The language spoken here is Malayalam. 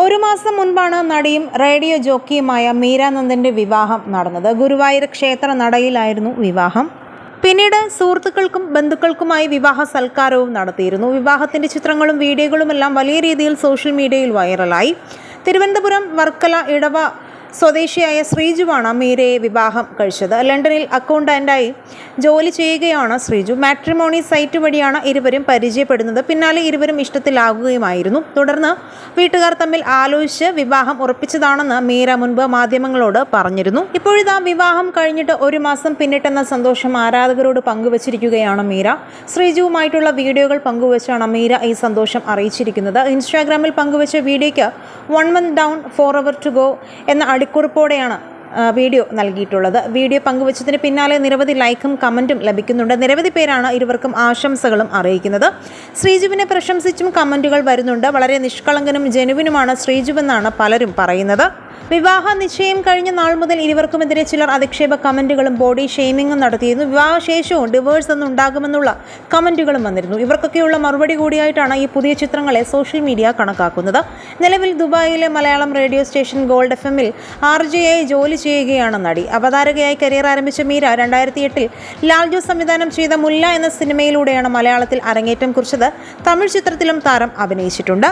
ഒരു മാസം മുൻപാണ് നടിയും റേഡിയോ ജോക്കിയുമായ മീരാനന്ദന്റെ വിവാഹം നടന്നത്. ഗുരുവായൂർ ക്ഷേത്ര നടയിലായിരുന്നു വിവാഹം. പിന്നീട് സുഹൃത്തുക്കൾക്കും ബന്ധുക്കൾക്കുമായി വിവാഹ സൽക്കാരവും നടത്തിയിരുന്നു. വിവാഹത്തിന്റെ ചിത്രങ്ങളും വീഡിയോകളുമെല്ലാം വലിയ രീതിയിൽ സോഷ്യൽ മീഡിയയിൽ വൈറലായി. തിരുവനന്തപുരം വർക്കല ഇടവ സ്വദേശിയായ ശ്രീജുവാണ് മീരയെ വിവാഹം കഴിച്ചത്. ലണ്ടനിൽ അക്കൗണ്ടന്റായി ജോലി ചെയ്യുകയാണ് ശ്രീജു. മാട്രിമോണി സൈറ്റ് വഴിയാണ് ഇരുവരും പരിചയപ്പെടുന്നത്. പിന്നാലെ ഇരുവരും ഇഷ്ടത്തിലാകുകയുമായിരുന്നു. തുടർന്ന് വീട്ടുകാർ തമ്മിൽ ആലോചിച്ച് വിവാഹം ഉറപ്പിച്ചതാണെന്ന് മീര മുൻപ് മാധ്യമങ്ങളോട് പറഞ്ഞിരുന്നു. ഇപ്പോഴിതാ വിവാഹം കഴിഞ്ഞിട്ട് ഒരു മാസം പിന്നിട്ടെന്ന സന്തോഷം ആരാധകരോട് പങ്കുവച്ചിരിക്കുകയാണ് മീര. ശ്രീജുവുമായിട്ടുള്ള വീഡിയോകൾ പങ്കുവച്ചാണ് മീര ഈ സന്തോഷം അറിയിച്ചിരിക്കുന്നത്. ഇൻസ്റ്റാഗ്രാമിൽ പങ്കുവച്ച വീഡിയോയ്ക്ക് one month down four hour to go എന്ന അടിക്കുറിപ്പോടെയാണ് വീഡിയോ നൽകിയിട്ടുള്ളത്. വീഡിയോ പങ്കുവച്ചതിന് പിന്നാലെ നിരവധി ലൈക്കും കമന്റും ലഭിക്കുന്നുണ്ട്. നിരവധി പേരാണ് ഇരുവർക്കും ആശംസകളും അറിയിക്കുന്നത്. ശ്രീജുവിനെ പ്രശംസിച്ചും കമന്റുകൾ വരുന്നുണ്ട്. വളരെ നിഷ്കളങ്കനും ജനുവിനുമാണ് ശ്രീജുവെന്നാണ് പലരും പറയുന്നത്. വിവാഹ നിശ്ചയം കഴിഞ്ഞ നാൾ മുതൽ ഇരുവർക്കുമെതിരെ ചിലർ അധിക്ഷേപ കമന്റുകളും ബോഡി ഷെയ്മിങ്ങും നടത്തിയിരുന്നു. വിവാഹശേഷവും ഡിവേഴ്സ് ഒന്നും ഉണ്ടാകുമെന്നുള്ള കമന്റുകളും വന്നിരുന്നു. ഇവർക്കൊക്കെയുള്ള മറുപടി കൂടിയായിട്ടാണ് ഈ പുതിയ ചിത്രങ്ങളെ സോഷ്യൽ മീഡിയ കണക്കാക്കുന്നത്. നിലവിൽ ദുബായിലെ Malayalam radio station gold F എമ്മിൽ ആർ ജോലി ചെയ്യുകയാണ് നടി. അവതാരകയായി കരിയർ ആരംഭിച്ച മീര രണ്ടായിരത്തി എട്ടിൽ ലാൽജു സംവിധാനം ചെയ്ത മുല്ല എന്ന സിനിമയിലൂടെയാണ് മലയാളത്തിൽ അരങ്ങേറ്റം കുറിച്ചത്. തമിഴ് ചിത്രത്തിലും താരം അഭിനയിച്ചിട്ടുണ്ട്.